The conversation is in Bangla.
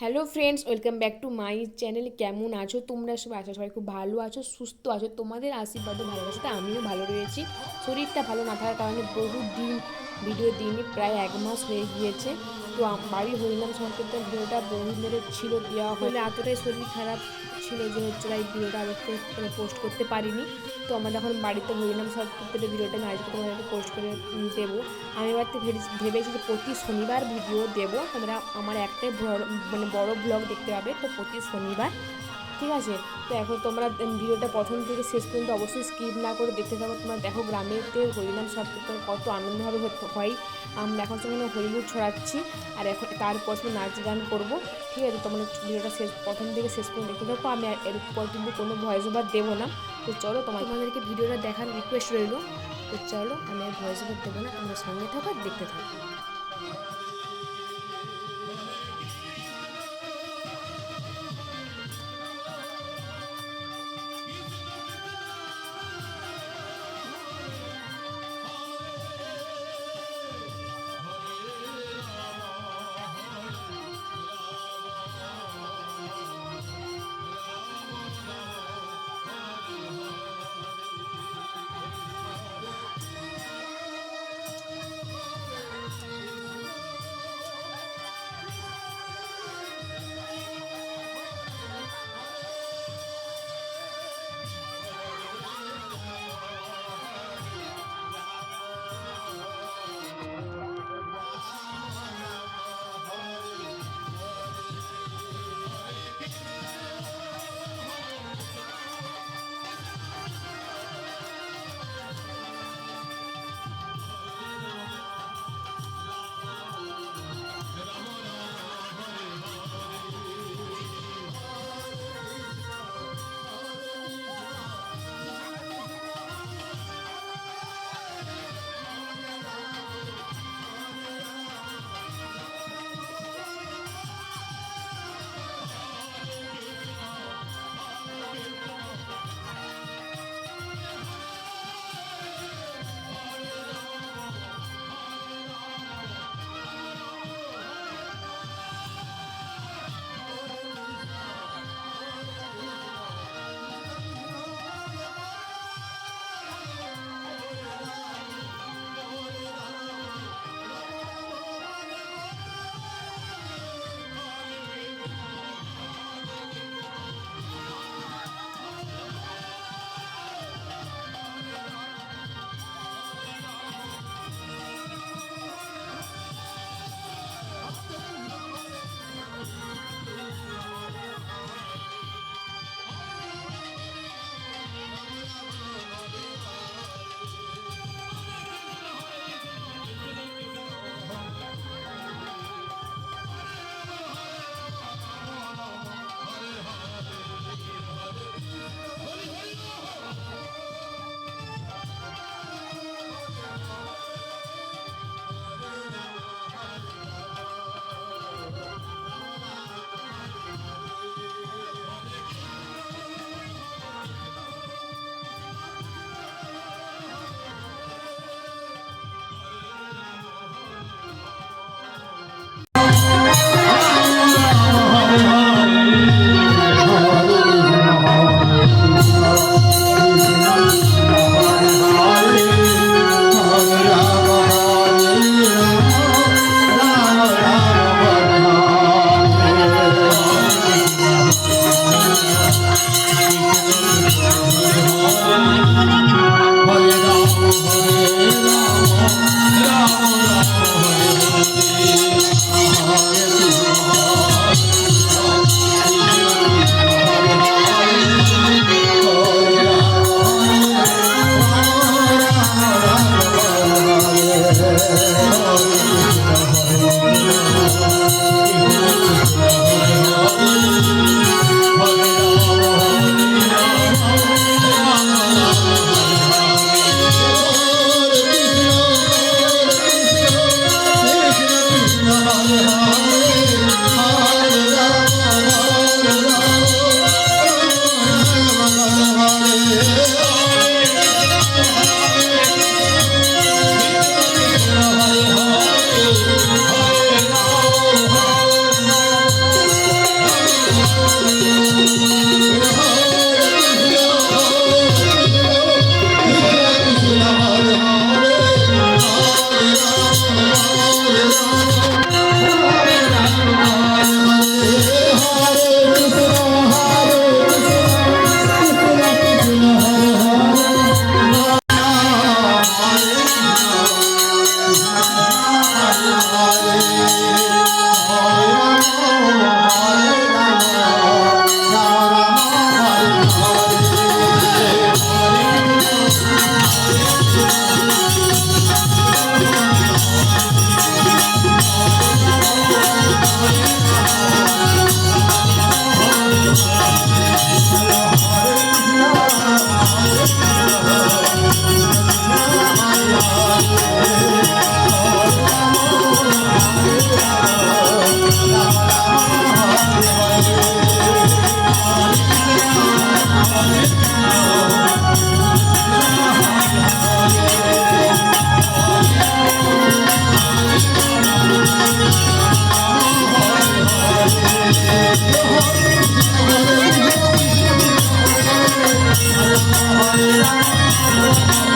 Hello friends welcome back to my channel কেমন আছো তোমরা সবাই? আছো সবাই খুব ভালো আছো, সুস্থ আছো। তোমাদের আশীর্বাদও ভালো আছে তা আমিও ভালো রয়েছি। শরীরটা ভালো না থাকার কারণে বহু দিন ভিডিও দিনই প্রায় এক মাস হয়ে গিয়েছে। তো বাড়ি হরিনাম সংকীর্তন ভিডিওটা বন্ধুদের ছিল, দেওয়া হলে এতটাই শরীর খারাপ ছিল যে হচ্ছে তাই ভিডিওটা আগে মানে পোস্ট করতে পারিনি। তো আমাদের এখন বাড়িতে হরিনাম সংকীর্তনের ভিডিওটা আমি আজকে তোমাদেরকে পোস্ট করে দেবো। আমি এবার ভেবেছি যে প্রতি শনিবার ভিডিও দেবো। তোমরা আমার একটাই মানে বড় ব্লগ দেখতে পাবে, তো প্রতি শনিবার ঠিক আছে? তো এখন তোমরা ভিডিওটা প্রথম থেকে শেষ পর্যন্ত অবশ্যই স্কিপ না করে দেখতে থাকো। তোমরা দেখো গ্রামেতে হরিনাম সংকীর্তন কত আনন্দভাবে হয়। আমরা এখন সেখানে হরিলুট ছড়াচ্ছি আর এখন তারপর সব নাচ গান করব। ঠিক আছে? তোমরা ভিডিওটা শেষ, প্রথম থেকে শেষ পর্যন্ত দেখতে থাকো। আমি আর এরপর কিন্তু কোনো ভয়েস ওভার দেবো না। তো চলো তোমাদেরকে ভিডিওটা দেখার রিকোয়েস্ট রইল। তো চলো, আমি আর ভয়েস ওভার দেবো না। তোমরা সঙ্গে থাকো দেখতে থাকো। Hare. Oh,